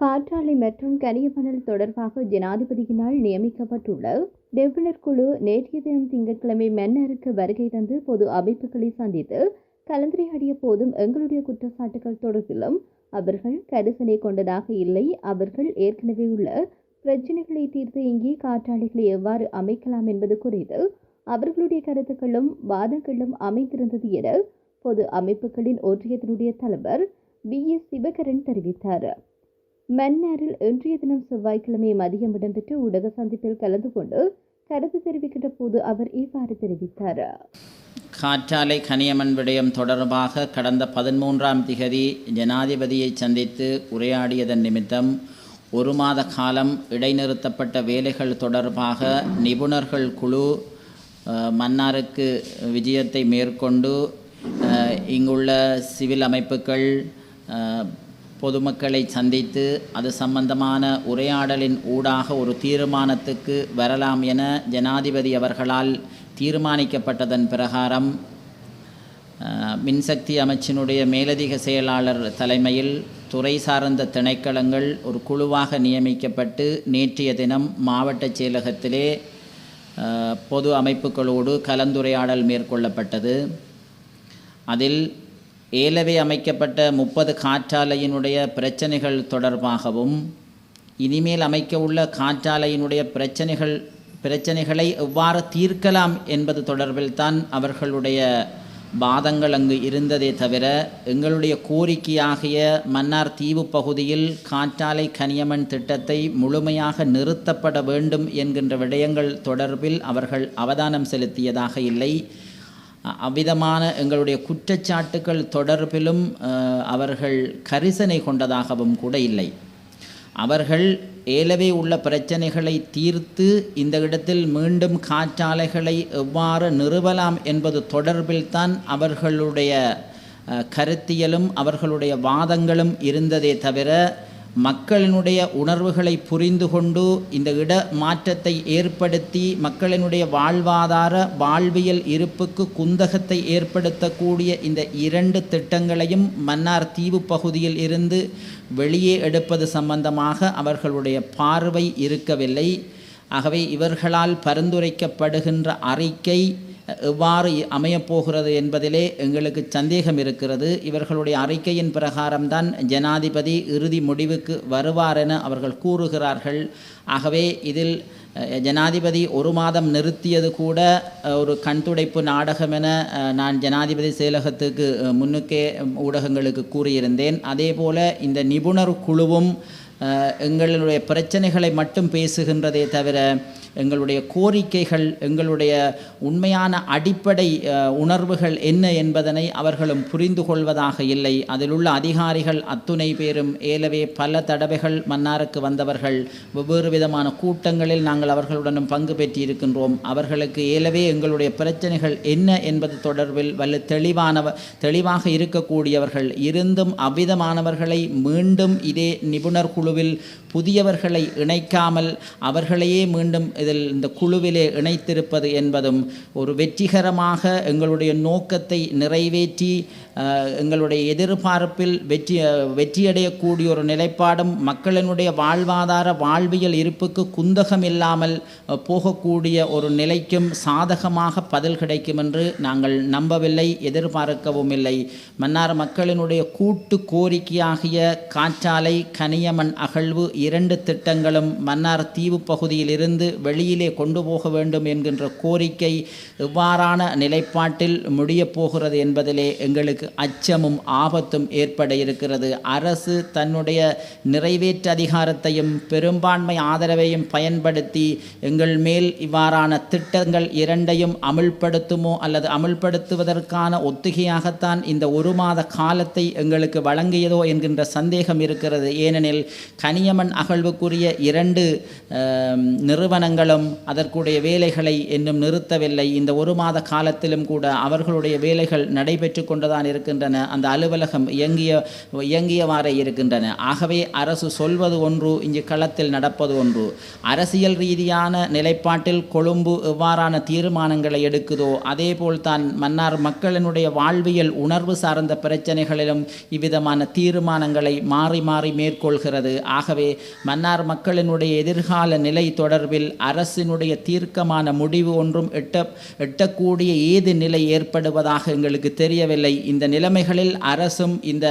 காற்றாலை மற்றும் கனியமணல் தொடர்பாக ஜனாதிபதியினால் நியமிக்கப்பட்டுள்ள நிபுணர் குழு நேற்றைய தினம் திங்கட்கிழமை மன்னருக்கு வருகை தந்து பொது அமைப்புகளை சந்தித்து கலந்துரையாடிய போதும் எங்களுடைய குற்றச்சாட்டுகள் தொடர்பிலும் அவர்கள் கரிசனை கொண்டதாக இல்லை. அவர்கள் ஏற்கனவே உள்ள பிரச்சனைகளை தீர்த்து இங்கே காற்றாலைகளை எவ்வாறு அமைக்கலாம் என்பது குறித்து அவர்களுடைய கருத்துக்களும் வாதங்களும் அமைந்திருந்தது என பொது அமைப்புகளின் ஒன்றியத்தினுடைய தலைவர் வி எஸ் சிவகரன் தெரிவித்தார். மன்னாரில் இன்றைய தினம் செவ்வாய்க்கிழமை மதியம் இடம்பெற்ற ஊடக சந்திப்பில் கலந்து கொண்டு கருத்து தெரிவிக்கின்ற போது அவர் இவ்வாறு தெரிவித்தார். காற்றாலை கனியமன் விடயம் தொடர்பாக கடந்த பதிமூன்றாம் திகதி ஜனாதிபதியை சந்தித்து உரையாடியதன் நிமித்தம் ஒரு மாத காலம் இடைநிறுத்தப்பட்ட வேலைகள் தொடர்பாக நிபுணர்கள் குழு மன்னாருக்கு விஜயத்தை மேற்கொண்டு இங்குள்ள சிவில் அமைப்புகள் பொதுமக்களை சந்தித்து அது சம்பந்தமான உரையாடலின் ஊடாக ஒரு தீர்மானத்துக்கு வரலாம் என ஜனாதிபதி அவர்களால் தீர்மானிக்கப்பட்டதன் பிரகாரம் மின்சக்தி அமைச்சினுடைய மேலதிக செயலாளர் தலைமையில் துறை சார்ந்த திணைக்களங்கள் ஒரு குழுவாக நியமிக்கப்பட்டு நேற்றைய தினம் மாவட்ட செயலகத்திலே பொது அமைப்புகளோடு கலந்துரையாடல் மேற்கொள்ளப்பட்டது. அதில் ஏலவே அமைக்கப்பட்ட முப்பது காற்றாலையினுடைய பிரச்சனைகள் தொடர்பாகவும் இனிமேல் அமைக்க உள்ள காற்றாலையினுடைய பிரச்சனைகள் பிரச்சனைகளை எவ்வாறு தீர்க்கலாம் என்பது தொடர்பில் தான் அவர்களுடைய வாதங்கள் அங்கு இருந்ததே தவிர எங்களுடைய கோரிக்கையாகிய மன்னார் தீவு பகுதியில் காற்றாலை கனியமன் திட்டத்தை முழுமையாக நிறுத்தப்பட வேண்டும் என்கின்ற விடயங்கள் தொடர்பில் அவர்கள் அவதானம் செலுத்தியதாக இல்லை. அவ்விதமான எங்களுடைய குற்றச்சாட்டுகள் தொடர்பிலும் அவர்கள் கரிசனை கொண்டதாகவும் கூட இல்லை. அவர்கள் ஏலவே உள்ள பிரச்சனைகளை தீர்த்து இந்த இடத்தில் மீண்டும் காற்றாலைகளை எவ்வாறு நிறுவலாம் என்பது தொடர்பில்தான் அவர்களுடைய கருத்தியலும் அவர்களுடைய வாதங்களும் இருந்ததே தவிர மக்களினுடைய உணர்வுகளை புரிந்து கொண்டு இந்த இட மாற்றத்தை ஏற்படுத்தி மக்களினுடைய வாழ்வாதார வாழ்வியல் இருப்புக்கு குந்தகத்தை ஏற்படுத்தக்கூடிய இந்த இரண்டு திட்டங்களையும் மன்னார் தீவு பகுதியில் இருந்து வெளியே எடுப்பது சம்பந்தமாக அவர்களுடைய பார்வை இருக்கவில்லை. ஆகவே இவர்களால் பரிந்துரைக்கப்படுகின்ற அறிக்கை எவ்வாறு அமையப்போகிறது என்பதிலே எங்களுக்கு சந்தேகம் இருக்கிறது. இவர்களுடைய அறிக்கையின் பிரகாரம்தான் ஜனாதிபதி இறுதி முடிவுக்கு வருவார் என அவர்கள் கூறுகிறார்கள். ஆகவே இதில் ஜனாதிபதி ஒரு மாதம் நிறுத்தியது கூட ஒரு கண்துடைப்பு நாடகம் என நான் ஜனாதிபதி செயலகத்துக்கு முன்னுக்கே ஊடகங்களுக்கு கூறியிருந்தேன். அதேபோல இந்த நிபுணர் குழுவும் எங்களுடைய பிரச்சனைகளை மட்டும் பேசுகின்றதே தவிர எங்களுடைய கோரிக்கைகள் எங்களுடைய உண்மையான அடிப்படை உணர்வுகள் என்ன என்பதனை அவர்களும் புரிந்து கொள்வதாக இல்லை. அதில் உள்ள அதிகாரிகள் அத்துணை பேரும் ஏலவே பல தடவைகள் மன்னாருக்கு வந்தவர்கள். வெவ்வேறு விதமான கூட்டங்களில் நாங்கள் அவர்களுடனும் பங்கு பெற்றிருக்கின்றோம். அவர்களுக்கு ஏலவே எங்களுடைய பிரச்சனைகள் என்ன என்பது தொடர்பில் வல்ல தெளிவானவ தெளிவாக இருக்கக்கூடியவர்கள். இருந்தும் அவ்விதமானவர்களை மீண்டும் இதே நிபுணர் குழுவில் புதியவர்களை இணைக்காமல் அவர்களையே மீண்டும் இதில் இந்த குழுவிலே இணைத்திருப்பது என்பதும் ஒரு வெற்றிகரமாக எங்களுடைய நோக்கத்தை நிறைவேற்றி எங்களுடைய எதிர்பார்ப்பில் வெற்றி வெற்றியடையக்கூடிய ஒரு நிலைப்பாடும் மக்களினுடைய வாழ்வாதார வாழ்வியல் இருப்புக்கு குந்தகம் இல்லாமல் போகக்கூடிய ஒரு நிலைக்கும் சாதகமாக பதில் கிடைக்கும் என்று நாங்கள் நம்பவில்லை எதிர்பார்க்கவும் இல்லை. மன்னார் மக்களினுடைய கூட்டு கோரிக்கையாகிய காற்றாலை கனியமண் அகழ்வு இரண்டு திட்டங்களும் மன்னார் தீவு பகுதியிலிருந்து வெளியிலே கொண்டு போக வேண்டும் என்கின்ற கோரிக்கை இவ்வாறான நிலைப்பாட்டில் முடியப் போகிறது என்பதிலே எங்களுக்கு அச்சமும் ஆபத்தும் ஏற்பட இருக்கிறது. அரசு தன்னுடைய நிறைவேற்று அதிகாரத்தையும் பெரும்பான்மை ஆதரவையும் பயன்படுத்தி எங்கள் மேல் இவ்வாறான திட்டங்கள் இரண்டையும் அமுல்படுத்துமோ அல்லது அமுல்படுத்துவதற்கான ஒத்திகையாகத்தான் இந்த ஒரு மாத காலத்தை எங்களுக்கு வழங்கியதோ என்கின்ற சந்தேகம் இருக்கிறது. ஏனெனில் கனியமன் கனியமண் அகழ்வுக்குரிய இரண்டு நிறுவனங்களும் அதற்குடைய வேலைகளை இன்னும் நிறுத்தவில்லை. இந்த ஒரு மாத காலத்திலும் கூட அவர்களுடைய வேலைகள் நடைபெற்று கொண்டுதான் இருக்கின்றன. அந்த அலுவலகம் இயங்கிய இயங்கியவாறே இருக்கின்றன. ஆகவே அரசு சொல்வது ஒன்று இங்கு களத்தில் நடப்பது ஒன்று. அரசியல் ரீதியான நிலைப்பாட்டில் கொழும்பு எவ்வாறான தீர்மானங்களை எடுக்குதோ அதேபோல் தான் மன்னார் மக்களினுடைய வாழ்வியல் உணர்வு சார்ந்த பிரச்சனைகளிலும் இவ்விதமான தீர்மானங்களை மாறி மாறி மேற்கொள்கிறது. ஆகவே மன்னார் மக்களினுடைய எதிர்கால நிலை தொடர்பில் அரசினுடைய தீர்க்கமான முடிவு ஒன்றும் எட்ட எட்டக்கூடிய ஏது நிலை ஏற்படுவதாக எங்களுக்கு தெரியவில்லை. இந்த நிலைமைகளில் அரசும் இந்த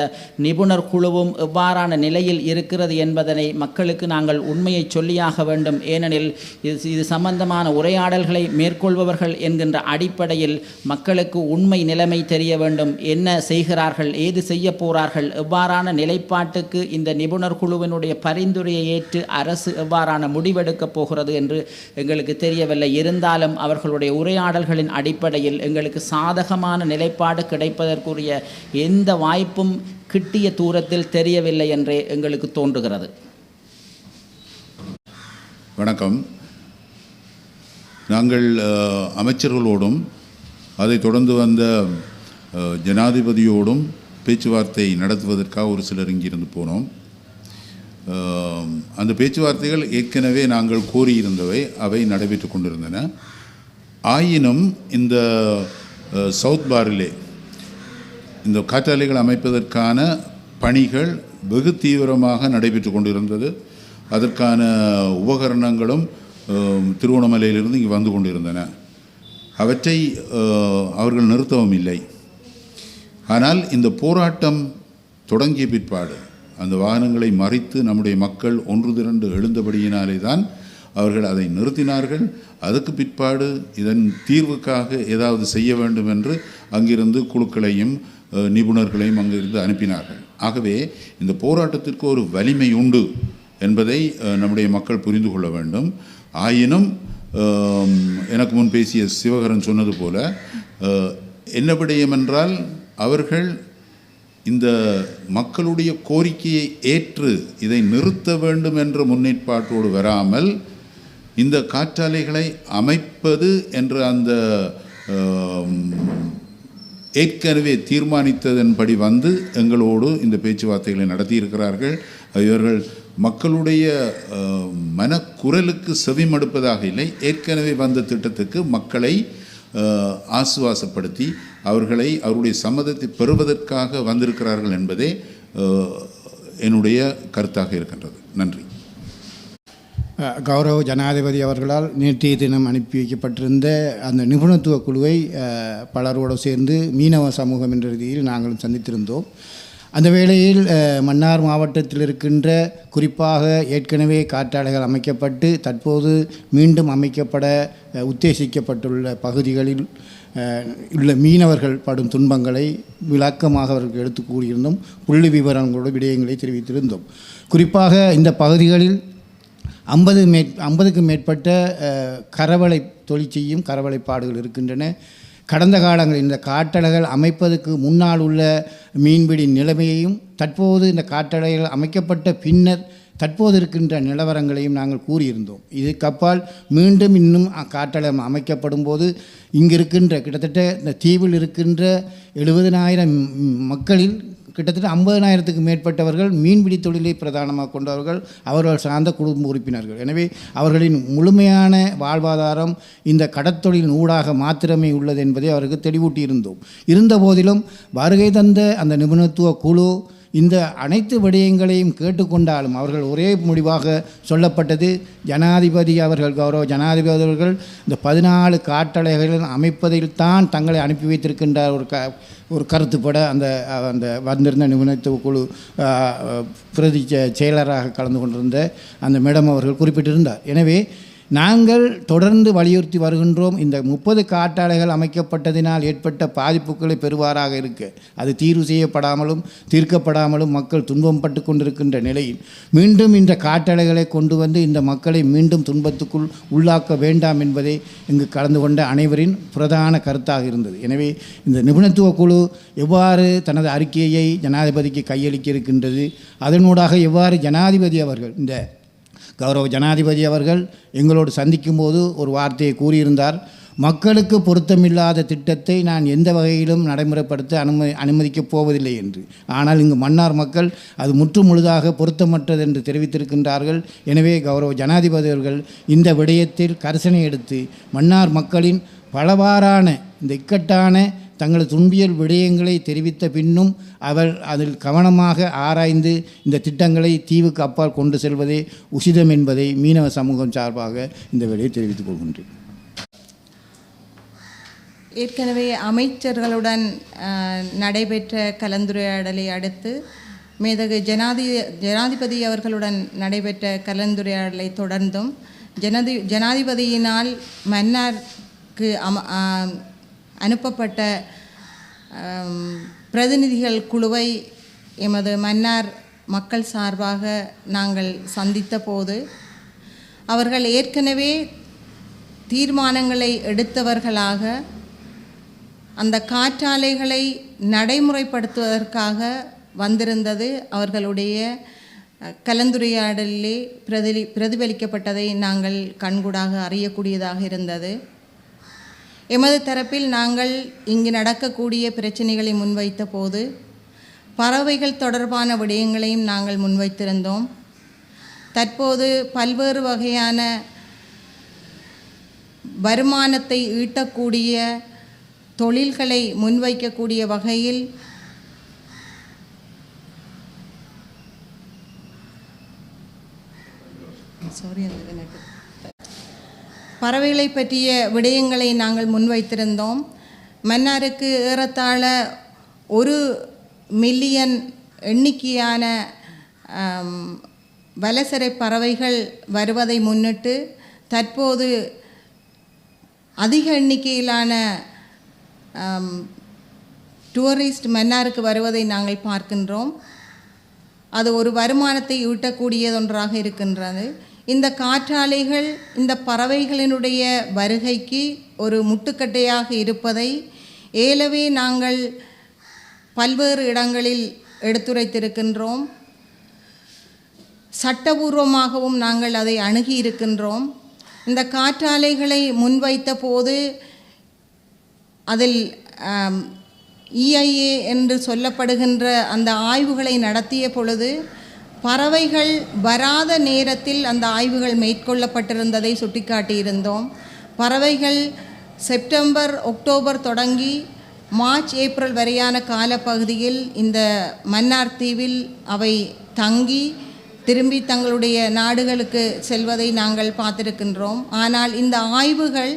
நிபுணர் குழுவும் எவ்வாறான நிலையில் இருக்கிறது என்பதனை மக்களுக்கு நாங்கள் உண்மையை சொல்லியாக வேண்டும். ஏனெனில் இது இது சம்பந்தமான உரையாடல்களை மேற்கொள்பவர்கள் என்கின்ற அடிப்படையில் மக்களுக்கு உண்மை நிலைமை தெரிய வேண்டும். என்ன செய்கிறார்கள் ஏது செய்ய போகிறார்கள் எவ்வாறான நிலைப்பாட்டுக்கு இந்த நிபுணர் குழுவினுடைய பரிந்துரையை ஏற்று அரசு எவ்வாறான முடிவெடுக்கப் போகிறது என்று எங்களுக்கு தெரியவில்லை. இருந்தாலும் அவர்களுடைய உரையாடல்களின் அடிப்படையில் எங்களுக்கு சாதகமான நிலைப்பாடு கிடைப்பதற்குரிய எந்த வாய்ப்பும் கிட்டிய தூரத்தில் தெரியவில்லை என்றே எங்களுக்கு தோன்றுகிறது. வணக்கம். நாங்கள் அமைச்சர்களோடும் அதைத் தொடர்ந்து வந்த ஜனாதிபதியோடும் பேச்சுவார்த்தை நடத்துவதற்காக ஒரு சிலர் இங்கிருந்து போனோம். அந்த பேச்சுவார்த்தைகள் ஏற்கனவே நாங்கள் கோரியிருந்தவை அவை நடைபெற்று கொண்டிருந்தன. ஆயினும் இந்த சவுத் பாரிலே இந்த காற்றாலைகள் அமைப்பதற்கான பணிகள் வெகு தீவிரமாக நடைபெற்று கொண்டிருந்தது. அதற்கான உபகரணங்களும் திருவண்ணாமலையிலிருந்து இங்கே வந்து கொண்டிருந்தன. அவற்றை அவர்கள் நிறுத்தவும் இல்லை. ஆனால் இந்த போராட்டம் தொடங்கிய பிற்பாடு அந்த வாகனங்களை மறித்து நம்முடைய மக்கள் ஒன்று திரண்டு எழுந்தபடியினாலே தான் அவர்கள் அதை நிறுத்தினார்கள். அதுக்கு பிற்பாடு இதன் தீர்வுக்காக ஏதாவது செய்ய வேண்டும் என்று அங்கிருந்து குழுக்களையும் நிபுணர்களையும் அங்கிருந்து அனுப்பினார்கள். ஆகவே இந்த போராட்டத்திற்கு ஒரு வலிமை உண்டு என்பதை நம்முடைய மக்கள் புரிந்து கொள்ள வேண்டும். ஆயினும் எனக்கு முன் பேசிய சிவகரன் சொன்னது போல அஹ், என்ன விடயம் என்றால் அவர்கள் இந்த மக்களுடைய கோரிக்கையை ஏற்று இதை நிறுத்த வேண்டும் என்ற முன்னேற்பாட்டோடு வராமல் இந்த காற்றாலைகளை அமைப்பது என்ற அந்த ஏற்கனவே தீர்மானித்ததன்படி வந்து எங்களோடு இந்த பேச்சுவார்த்தைகளை நடத்தியிருக்கிறார்கள். இவர்கள் மக்களுடைய மனக்குரலுக்கு செவிமடுப்பதாக இல்லை. ஏற்கனவே வந்த திட்டத்துக்கு மக்களை ஆசுவாசப்படுத்தி அவர்களை அவருடைய சம்மதத்தை பெறுவதற்காக வந்திருக்கிறார்கள் என்பதே என்னுடைய கருத்தாக இருக்கின்றது. நன்றி. கௌரவ ஜனாதிபதி அவர்களால் நேற்றைய தினம் அனுப்பி வைக்கப்பட்டிருந்த அந்த நிபுணத்துவ குழுவை பலரோடு சேர்ந்து மீனவ சமூகம் என்ற ரீதியில் நாங்களும் சந்தித்திருந்தோம். அந்த வேளையில் மன்னார் மாவட்டத்தில் இருக்கின்ற குறிப்பாக ஏற்கனவே காற்றாலைகள் அமைக்கப்பட்டு தற்போது மீண்டும் அமைக்கப்பட உத்தேசிக்கப்பட்டுள்ள பகுதிகளில் உள்ள மீனவர்கள் படும் துன்பங்களை விளக்கமாக அவர்கள் எடுத்து கூறியிருந்தோம் புள்ளி விவரங்களோட விடயங்களை தெரிவித்திருந்தோம். குறிப்பாக இந்த பகுதிகளில் ஐம்பது மே ஐம்பதுக்கும் மேற்பட்ட கரவளை தொழில் செய்யும் கரவலைப்பாடுகள் இருக்கின்றன. கடந்த காலங்களில் இந்த காட்டலைகள் அமைப்பதற்கு முன்னால் உள்ள மீன்பிடி நிலைமையையும் தற்போது இந்த காட்டலைகள் அமைக்கப்பட்ட பின்னர் தற்போது இருக்கின்ற நிலவரங்களையும் நாங்கள் கூறியிருந்தோம். இதுக்கப்பால் மீண்டும் இன்னும் காட்டளம் அமைக்கப்படும் போது இங்கு இருக்கின்ற கிட்டத்தட்ட இந்த தீவில் இருக்கின்ற எழுபதனாயிரம் மக்களில் கிட்டத்தட்ட ஐம்பதனாயிரத்துக்கு மேற்பட்டவர்கள் மீன்பிடி தொழிலை பிரதானமாக கொண்டவர்கள் அவர்கள் சார்ந்த குடும்ப உறுப்பினர்கள். எனவே அவர்களின் முழுமையான வாழ்வாதாரம் இந்த கடத்தொழிலின் ஊடாக மாத்திரமே உள்ளது என்பதை அவருக்கு தெளிவூட்டியிருந்தோம். இருந்த போதிலும் வருகை தந்த அந்த நிபுணத்துவ குழு இந்த அனைத்து விடயங்களையும் கேட்டுக்கொண்டாலும் அவர்கள் ஒரே முடிவாக சொல்லப்பட்டது. ஜனாதிபதி அவர்கள் கௌரவ ஜனாதிபதி அவர்கள் இந்த பதினாலு காட்டளைகள் அமைப்பதில் தான் தங்களை அனுப்பி வைத்திருக்கின்ற ஒரு க ஒரு கருத்துப்பட அந்த அந்த வந்திருந்த நிபுணத்துவ குழு பிரதி செயலராக கலந்து கொண்டிருந்த அந்த மேடம் அவர்கள் குறிப்பிட்டிருந்தார். எனவே நாங்கள் தொடர்ந்து வலியுறுத்தி வருகின்றோம். இந்த முப்பது காட்டாலைகள் அமைக்கப்பட்டதினால் ஏற்பட்ட பாதிப்புகளை பெறுவாராக இருக்க. அது தீர்வு செய்யப்படாமலும் தீர்க்கப்படாமலும் மக்கள் துன்பம் பட்டு கொண்டிருக்கின்ற நிலையில். மீண்டும் இந்த காட்டாலைகளை கொண்டு வந்து இந்த மக்களை மீண்டும் துன்பத்துக்குள் உள்ளாக்க வேண்டாம் என்பதே இங்கு கலந்து கொண்ட அனைவரின் பிரதான கருத்தாக இருந்தது. எனவே இந்த நிபுணத்துவ குழு எவ்வாறு தனது அறிக்கையை ஜனாதிபதிக்கு கையளிக்க இருக்கின்றது அதனூடாக எவ்வாறு ஜனாதிபதி அவர்கள் இந்த கௌரவ ஜனாதிபதி அவர்கள் எங்களோடு சந்திக்கும்போது ஒரு வார்த்தையை கூறியிருந்தார். மக்களுக்கு பொருத்தமில்லாத திட்டத்தை நான் எந்த வகையிலும் நடைமுறைப்படுத்த அனுமதி அனுமதிக்கப் போவதில்லை என்று. ஆனால் இங்கு மன்னார் மக்கள் அது முற்று முழுதாக பொருத்தமற்றது என்று தெரிவித்திருக்கின்றார்கள். எனவே கௌரவ ஜனாதிபதியர்கள் இந்த விடயத்தில் கரிசனை எடுத்து மன்னார் மக்களின் பலவாறான இந்த இக்கட்டான தங்களது துன்பியல் விடயங்களை தெரிவித்த பின்னும் அவர் அதில் கவனமாக ஆராய்ந்து இந்த திட்டங்களை தீவுக்கு அப்பால் கொண்டு செல்வதே உசிதம் என்பதை மீனவ சமூகம் சார்பாக இந்த வேலையை தெரிவித்துக் கொள்கின்றேன். ஏற்கனவே அமைச்சர்களுடன் நடைபெற்ற கலந்துரையாடலை அடுத்து மேதகு ஜனாதி ஜனாதிபதி அவர்களுடன் நடைபெற்ற கலந்துரையாடலை தொடர்ந்தும் ஜனாதி ஜனாதிபதியினால் மன்னார்க்கு அம அனுப்பப்பட்ட பிரதிநிதிகள் குழுவை எமது மன்னார் மக்கள் சார்பாக நாங்கள் சந்தித்த போது அவர்கள் ஏற்கனவே தீர்மானங்களை எடுத்தவர்களாக அந்த காற்றாலைகளை நடைமுறைப்படுத்துவதற்காக வந்திருந்தது. அவர்களுடைய கலந்துரையாடலிலே பிரதிலி பிரதிபலிக்கப்பட்டதை நாங்கள் கண்கூடாக அறியக்கூடியதாக இருந்தது. எமது தரப்பில் நாங்கள் இங்கு நடக்கக்கூடிய பிரச்சனைகளை முன்வைத்த போது பறவைகள் தொடர்பான விடயங்களையும் நாங்கள் முன்வைத்திருந்தோம். தற்போது பல்வேறு வகையான வருமானத்தை ஈட்டக்கூடிய தொழில்களை முன்வைக்கக்கூடிய வகையில் சாரி அந்த பறவைகளை பற்றிய விடயங்களை நாங்கள் முன்வைத்திருந்தோம். மன்னாருக்கு ஏறத்தாழ ஒரு மில்லியன் எண்ணிக்கையான வலசரை பறவைகள் வருவதை முன்னிட்டு தற்போது அதிக எண்ணிக்கையிலான டூரிஸ்ட் மன்னாருக்கு வருவதை நாங்கள் பார்க்கின்றோம். அது ஒரு வருமானத்தை ஈட்டக்கூடியதொன்றாக இருக்கின்றது. இந்த காற்றாலைகள் இந்த பறவைகளினுடைய வருகைக்கு ஒரு முட்டுக்கட்டையாக இருப்பதை ஏலவே நாங்கள் பல்வேறு இடங்களில் எடுத்துரைத்திருக்கின்றோம். சட்டபூர்வமாகவும் நாங்கள் அதை அணுகி இருக்கின்றோம் இந்த காற்றாலைகளை முன்வைத்த போது அதில் இஐஏ என்று சொல்லப்படுகின்ற அந்த ஆய்வுகளை நடத்திய பொழுது பறவைகள் வராத நேரத்தில் அந்த ஆய்வுகள் மேற்கொள்ளப்பட்டிருந்ததை சுட்டிக்காட்டியிருந்தோம். பறவைகள் செப்டம்பர் அக்டோபர் தொடங்கி மார்ச் ஏப்ரல் வரையான காலப்பகுதியில் இந்த மன்னார் தீவில் அவை தங்கி திரும்பி தங்களுடைய நாடுகளுக்கு செல்வதை நாங்கள் பார்த்திருக்கின்றோம். ஆனால் இந்த ஆய்வுகள்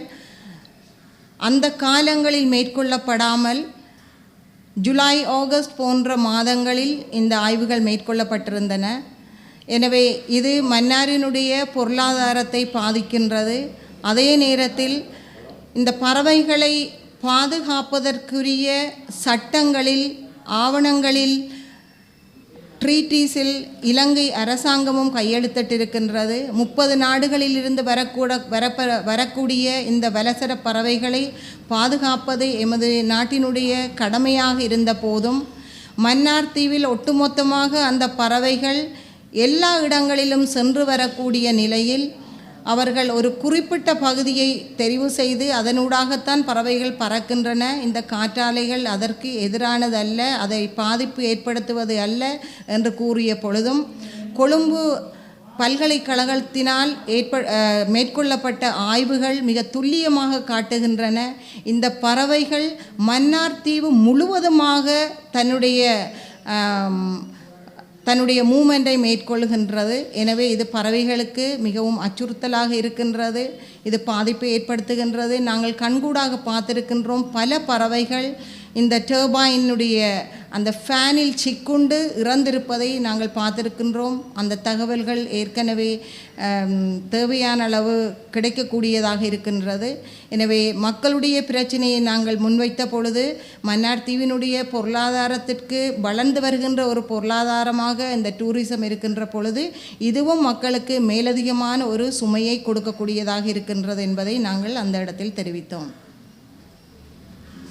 அந்த காலங்களில் மேற்கொள்ளப்படாமல் ஜூலை ஆகஸ்ட் போன்ற மாதங்களில் இந்த ஆய்வுகள் மேற்கொள்ளப்பட்டிருந்தன. எனவே இது மன்னாரினுடைய பொருளாதாரத்தை பாதிக்கின்றது. அதே நேரத்தில் இந்த பறவைகளை பாதுகாப்பதற்குரிய சட்டங்களில் ஆவணங்களில் ட்ரீட்டீஸில் இலங்கை அரசாங்கமும் கையெழுத்திட்டிருக்கின்றது. முப்பது நாடுகளில் இருந்து வரக்கூட வரப்ப வரக்கூடிய இந்த வலசர பறவைகளை பாதுகாப்பது எமது நாட்டினுடைய கடமையாக இருந்த போதும் மன்னார் தீவில் ஒட்டுமொத்தமாக அந்த பறவைகள் எல்லா இடங்களிலும் சென்று வரக்கூடிய நிலையில் அவர்கள் ஒரு குறிப்பிட்ட பகுதியை தெரிவு செய்து அதனூடாகத்தான் பறவைகள் பறக்கின்றன. இந்த காற்றாலைகள் அதற்கு எதிரானது அல்ல அதை பாதிப்பு ஏற்படுத்துவது அல்ல என்று கூறிய பொழுதும் கொழும்பு பல்கலைக்கழகத்தினால் ஏற்ப மேற்கொள்ளப்பட்ட ஆய்வுகள் மிக துல்லியமாக காட்டுகின்றன. இந்த பறவைகள் மன்னார் தீவு முழுவதுமாக தன்னுடைய தன்னுடைய மூமெண்ட்டை மேற்கொள்கின்றது எனவே இது பறவைகளுக்கு மிகவும் அச்சுறுத்தலாக இருக்கின்றது. இது பாதிப்பை ஏற்படுத்துகின்றது. நாங்கள் கண்கூடாக பார்த்திருக்கின்றோம். பல பறவைகள் இந்த டர்பாயினுடைய அந்த ஃபேனில் சிக்குண்டு இறந்திருப்பதை நாங்கள் பார்த்திருக்கின்றோம். அந்த தகவல்கள் ஏற்கனவே தேவையான அளவு கிடைக்கக்கூடியதாக இருக்கின்றது. எனவே மக்களுடைய பிரச்சனையை நாங்கள் முன்வைத்த பொழுது மன்னார் தீவினுடைய பொருளாதாரத்திற்கு வளர்ந்து வருகின்ற ஒரு பொருளாதாரமாக இந்த டூரிசம் இருக்கின்ற பொழுது இதுவும் மக்களுக்கு மேலதிகமான ஒரு சுமையை கொடுக்கக்கூடியதாக இருக்கின்றது என்பதை நாங்கள் அந்த இடத்தில் தெரிவித்தோம்.